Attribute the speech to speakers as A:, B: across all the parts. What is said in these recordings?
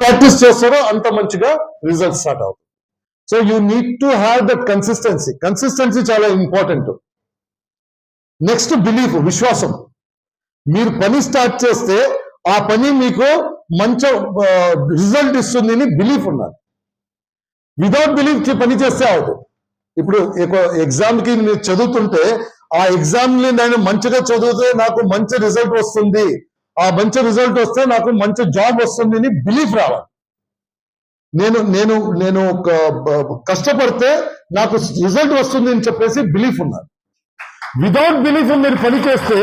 A: Practice చేస్తారో అంత మంచిగా రిజల్ట్ స్టార్ట్ అవుతుంది so you need to have that consistency consistency చాలా ఇంపార్టెంట్ నెక్స్ట్ బిలీఫ్ విశ్వాసం. మీరు పని స్టార్ట్ చేస్తే ఆ పని మీకు మంచి రిజల్ట్ ఇస్తుంది అని బిలీఫ్ ఉన్నారు వితౌట్ బిలీఫ్ పని చేస్తే అవదు ఇప్పుడు ఎగ్జామ్కి మీరు చదువుతుంటే ఆ ఎగ్జామ్ని నేను మంచిగా చదివితే నాకు మంచి రిజల్ట్ వస్తుంది. ఆ మంచి రిజల్ట్ వస్తే నాకు మంచి జాబ్ వస్తుంది అని బిలీఫ్ రావాలి. నేను నేను నేను కష్టపడితే నాకు రిజల్ట్ వస్తుంది అని చెప్పేసి బిలీఫ్ ఉన్నారు వితౌట్ బిలీఫ్ మీరు పని చేస్తే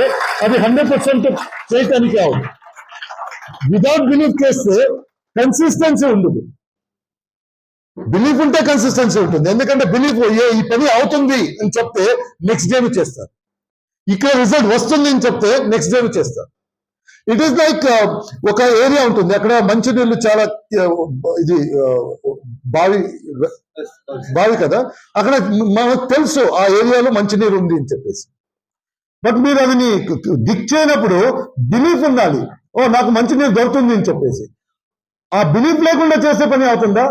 A: అది హండ్రెడ్ పర్సెంట్ చేయటానికి అవుతుంది వితౌట్ బిలీఫ్ చేస్తే కన్సిస్టెన్సీ ఉండదు. బిలీఫ్ ఉంటే కన్సిస్టెన్సీ ఉంటుంది. ఎందుకంటే బిలీఫ్ ఈ పని అవుతుంది అని చెప్తే నెక్స్ట్ డే చేస్తారు. ఇక్కడ రిజల్ట్ వస్తుంది అని చెప్తే నెక్స్ట్ డే చేస్తారు. ఇట్ ఈస్ లైక్ ఒక ఏరియా ఉంటుంది. అక్కడ మంచినీళ్ళు చాలా ఇది బావి బావి కదా? అక్కడ మనకు తెలుసు ఆ ఏరియాలో మంచినీరు ఉంది అని చెప్పేసి. బట్ మీరు అది దిక్ చేయనప్పుడు బిలీఫ్ ఉండాలి. ఓ నాకు మంచినీరు దొరుకుతుంది అని చెప్పేసి. ఆ బిలీఫ్ లేకుండా చేసే పని అవుతుందా?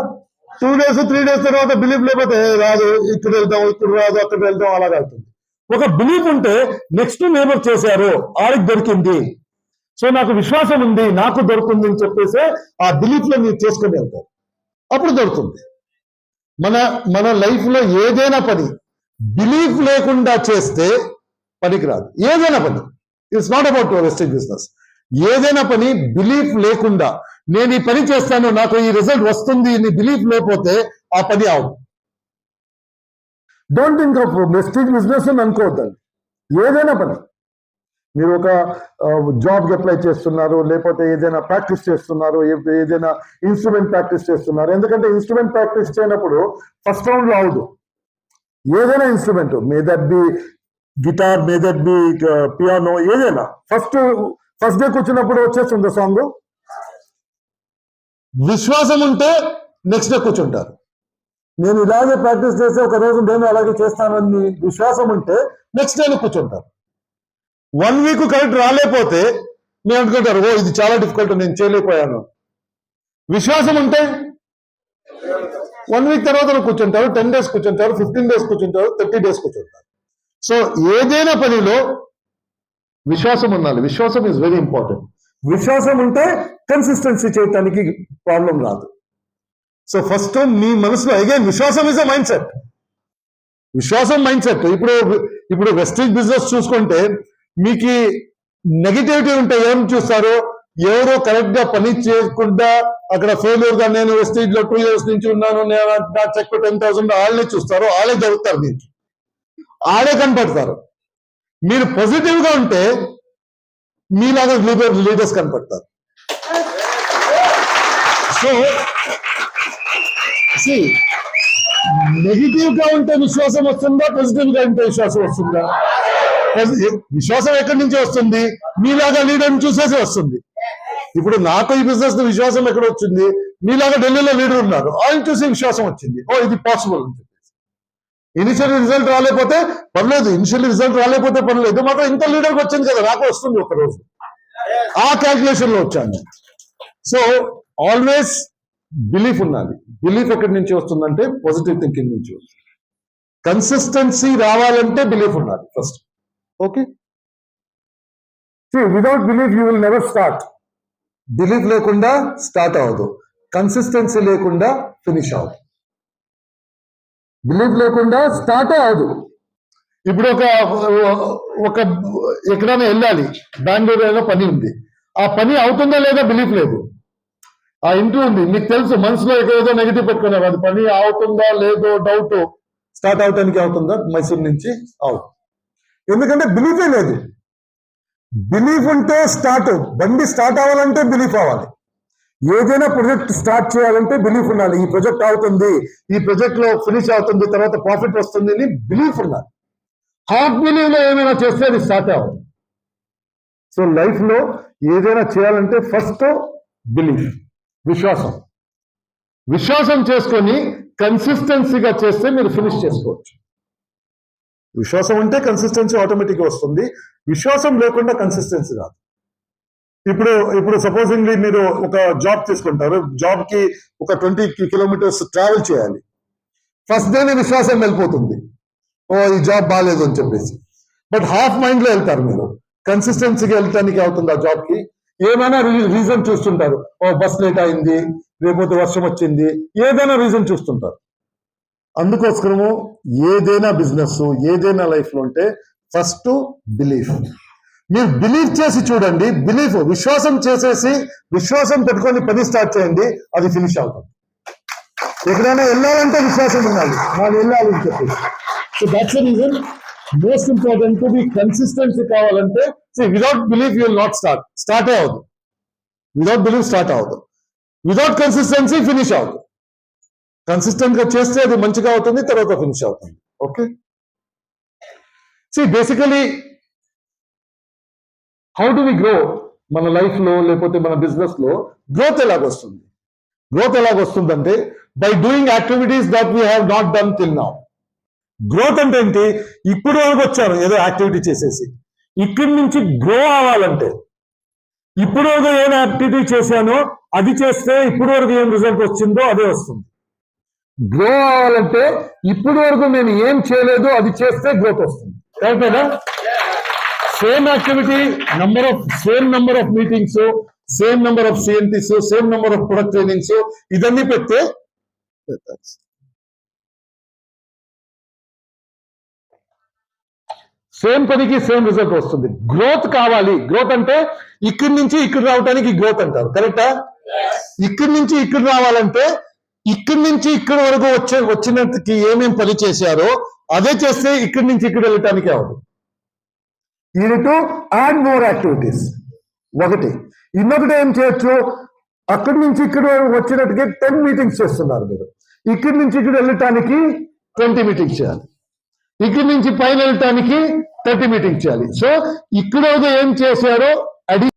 A: టూ డేస్ త్రీ డేస్ తర్వాత బిలీఫ్ లేకపోతే రాదు ఇక్కడ వెళ్దాం ఇక్కడ రాదు అక్కడ వెళ్దాం అలాగే అవుతుంది. ఒక బిలీఫ్ ఉంటే నెక్స్ట్ నేబర్ చేశారు ఆడికి దొరికింది. సో నాకు విశ్వాసం ఉంది నాకు దొరుకుతుంది అని చెప్పేసి ఆ బిలీఫ్లో మీరు చేసుకుని వెళ్తారు. అప్పుడు దొరుకుతుంది. మన మన లైఫ్లో ఏదైనా పని బిలీఫ్ లేకుండా చేస్తే పనికిరాదు. ఏదైనా పని it's not about western business ఏదైనా పని బిలీఫ్ లేకుండా నేను ఈ పని చేస్తాను నాకు ఈ రిజల్ట్ వస్తుంది అని బిలీఫ్ లేకపోతే ఆ పని అవదు don't think of wastage business అని అనుకోవద్దండి. ఏదైనా పని. మీరు ఒక జాబ్కి అప్లై చేస్తున్నారు లేకపోతే ఏదైనా ప్రాక్టీస్ చేస్తున్నారు ఏదైనా ఇన్స్ట్రుమెంట్ ప్రాక్టీస్ చేస్తున్నారు. ఎందుకంటే ఇన్స్ట్రుమెంట్ ప్రాక్టీస్ చేయనప్పుడు ఫస్ట్ రౌండ్ రావదు అవదు ఏదైనా instrument may that be guitar may that be piano ఏదైనా. ఫస్ట్ ఫస్ట్ డే కూర్చున్నప్పుడు వచ్చేస్తుంది సాంగ్ విశ్వాసం ఉంటే నెక్స్ట్ డే కూర్చుంటారు. నేను ఇలాగే ప్రాక్టీస్ చేస్తే ఒక రోజు నేను అలాగే చేస్తానని విశ్వాసం ఉంటే నెక్స్ట్ డే కూర్చుంటారు. వన్ వీక్ కరెక్ట్ రాలేకపోతే నేను అనుకుంటారు ఓ ఇది చాలా డిఫికల్ట్ నేను చేయలేకపోయాను. విశ్వాసం ఉంటే వన్ వీక్ తర్వాత కూర్చుంటారు టెన్ డేస్ కూర్చుంటారు ఫిఫ్టీన్ డేస్ కూర్చుంటారు థర్టీ డేస్ కూర్చుంటారు సో ఏదైనా పనిలో విశ్వాసం ఉండాలి. విశ్వాసం ఇస్ వెరీ ఇంపార్టెంట్ విశ్వాసం ఉంటే కన్సిస్టెన్సీ చేయటానికి ప్రాబ్లం రాదు. సో ఫస్ట్ మీ మనసులో అగైన్ విశ్వాసం ఇస్ అ మైండ్ సెట్ విశ్వాసం మైండ్ సెట్ ఇప్పుడు ఇప్పుడు వెస్టేజ్ బిజినెస్ చూసుకుంటే మీకు నెగిటివిటీ ఉంటే ఏం చూస్తారు? ఎవరో కరెక్ట్గా పని చేయకుండా అక్కడ ఫెయిల్యూర్గా నేను వస్తే ఇట్లా టూ ఇయర్స్ నుంచి ఉన్నాను నేను నా చెక్ టెన్ థౌసండ్ వాళ్ళే చూస్తారు వాళ్ళే జరుగుతారు మీకు. ఆడే కనపడతారు. మీరు పాజిటివ్గా ఉంటే మీలాగా లీడర్ లీడర్స్ కనపడతారు. సో నెగిటివ్గా ఉంటే విశ్వాసం వస్తుందా పాజిటివ్గా ఉంటే విశ్వాసం వస్తుందా? విశ్వాసం ఎక్కడి నుంచి వస్తుంది? మీలాగా లీడర్ చూసేసి వస్తుంది. ఇప్పుడు నాకు ఈ బిజినెస్ విశ్వాసం ఎక్కడ వచ్చింది? మీలాగా ఢిల్లీలో లీడర్ ఉన్నారు. ఆయన చూసి విశ్వాసం వచ్చింది. ఓ ఇది పాసిబుల్ అని చెప్పేసి. ఇనిషియల్ రిజల్ట్ రాలేకపోతే పర్లేదు. ఇనిషియల్ రిజల్ట్ రాలేకపోతే పర్లేదు. మాత్రం ఇంత లీడర్కి వచ్చింది కదా. నాకు వస్తుంది ఒక రోజు. ఆ క్యాల్కులేషన్లో వచ్చాను. సో ఆల్వేస్ బిలీఫ్ ఉన్నది బిలీఫ్ ఎక్కడి నుంచి వస్తుందంటే పాజిటివ్ థింకింగ్ నుంచి వస్తుంది. కన్సిస్టెన్సీ రావాలంటే బిలీఫ్ ఉండాలి first okay without belief you will never start belief లేకుండా స్టార్ట్ అవ్వదు. కన్సిస్టెన్సీ లేకుండా ఫినిష్ అవ్వదు. బిలీఫ్ లేకుండా స్టార్ట్ అవ్వదు. ఇప్పుడు ఒక ఒక ఎక్కడైనా వెళ్ళాలి. బెంగళూరు ఏదో పని ఉంది. ఆ పని అవుతుందా లేదా బిలీఫ్ లేదు. ఆ ఇంటూ ఉంది. మీకు తెలుసు మనసులో ఏదో నెగిటివ్ పెట్టుకున్నారు. అది పని అవుతుందా లేదో డౌట్ స్టార్ట్ అవటానికి అవుతుందా? మైసూర్ నుంచి అవును ఎందుకంటే బిలీఫే లేదు. బిలీఫ్ ఉంటే స్టార్ట్ బండి స్టార్ట్ అవ్వాలంటే బిలీఫ్ అవ్వాలి. ఏదైనా ప్రాజెక్ట్ స్టార్ట్ చేయాలంటే బిలీఫ్ ఉండాలి. ఈ ప్రాజెక్ట్ అవుతుంది ఈ ప్రాజెక్ట్లో ఫినిష్ అవుతుంది తర్వాత ప్రాఫిట్ వస్తుంది అని బిలీఫ్ ఉండాలి. హాఫ్ బిలీవ్లో ఏమైనా చేస్తే అది స్టార్ట్ అవ్వాలి సో లైఫ్లో ఏదైనా చేయాలంటే ఫస్ట్ బిలీఫ్ విశ్వాసం. విశ్వాసం చేసుకొని కన్సిస్టెన్సీగా చేస్తే మీరు ఫినిష్ చేసుకోవచ్చు. విశ్వాసం ఉంటే కన్సిస్టెన్సీ ఆటోమేటిక్గా వస్తుంది. విశ్వాసం లేకుండా కన్సిస్టెన్సీ రాదు. ఇప్పుడు ఇప్పుడు సపోజింగ్లీ మీరు ఒక జాబ్ తీసుకుంటారు. జాబ్కి ఒక ట్వంటీ కిలోమీటర్స్ ట్రావెల్ చేయాలి. ఫస్ట్ డేనే విశ్వాసం వెళ్ళిపోతుంది. ఓ ఈ జాబ్ బాగాలేదు అని చెప్పేసి. బట్ హాఫ్ మైండ్లో వెళ్తారు మీరు. కన్సిస్టెన్సీగా వెళ్ళటానికి అవుతుంది ఆ జాబ్కి ఏమైనా రీజన్ చూస్తుంటారు. ఓ బస్ లేట్ అయింది. లేకపోతే వర్షం వచ్చింది. ఏదైనా రీజన్ చూస్తుంటారు. అందుకోసము ఏదైనా బిజినెస్ ఏదైనా లైఫ్లో ఉంటే ఫస్ట్ బిలీఫ్ మీరు బిలీవ్ చేసి చూడండి బిలీఫ్ విశ్వాసం చేసేసి విశ్వాసం పెట్టుకొని పని స్టార్ట్ చేయండి అది ఫినిష్ అవుతుంది. ఎక్కడైనా వెళ్ళాలంటే విశ్వాసం ఉండాలి. వాళ్ళు వెళ్ళాలి అని చెప్పి so that's reason most important to be consistency కావాలంటే without belief you not start start అవ్వదు. వితౌట్ బిలీఫ్ స్టార్ట్ అవ్వదు. వితౌట్ కన్సిస్టెన్సీ ఫినిష్ అవ్వదు. కన్సిస్టెంట్గా చేస్తే అది మంచిగా అవుతుంది తర్వాత ఫినిష్ అవుతుంది. Okay see basically how do we grow మన లైఫ్లో లేకపోతే మన బిజినెస్లో? గ్రోత్ ఎలాగొస్తుంది? Growth ఎలాగొస్తుందంటే by doing activities that we have not done till now growth అంటే ఏంటి? ఇప్పుడు వరకు వచ్చాను ఏదో యాక్టివిటీ చేసేసి. ఇక్కడి నుంచి గ్రో అవ్వాలంటే. ఇప్పుడు వరకు ఏం యాక్టివిటీ చేశానో అది చేస్తే ఇప్పుడు వరకు ఏం రిజల్ట్ వచ్చిందో అదే వస్తుంది. గ్రో అవ్వాలంటే ఇప్పుడు వరకు నేను ఏం చేయలేదు అది చేస్తే గ్రోత్ వస్తుంది. కరెక్టేనా same activity number of same number of meetings same number of CNTs same number of product trainings ఇదన్నీ పెడితే సేమ్ పనికి సేమ్ రిజల్ట్ వస్తుంది. గ్రోత్ కావాలి. గ్రోత్ అంటే ఇక్కడి నుంచి ఇక్కడ రావడానికి గ్రోత్ అంటారు. కరెక్టా ఇక్కడి నుంచి ఇక్కడ రావాలంటే ఇక్కడి నుంచి ఇక్కడ వరకు వచ్చే వచ్చినట్టుకి ఏమేం పని చేశారో అదే చేస్తే ఇక్కడి నుంచి ఇక్కడ వెళ్ళటానికి అవ్వదు టు యాడ్ మోర్ యాక్టివిటీస్ ఒకటి ఇంకొకటి ఏం చేయొచ్చు? అక్కడి నుంచి ఇక్కడ వరకు వచ్చినట్టుగా టెన్ మీటింగ్స్ చేస్తున్నారు మీరు. ఇక్కడి నుంచి ఇక్కడ వెళ్ళటానికి ట్వంటీ మీటింగ్స్ చేయాలి. ఇక్కడి నుంచి పైన వెళ్ళటానికి థర్టీ మీటింగ్స్ చేయాలి. సో ఇక్కడ ఏం చేశారో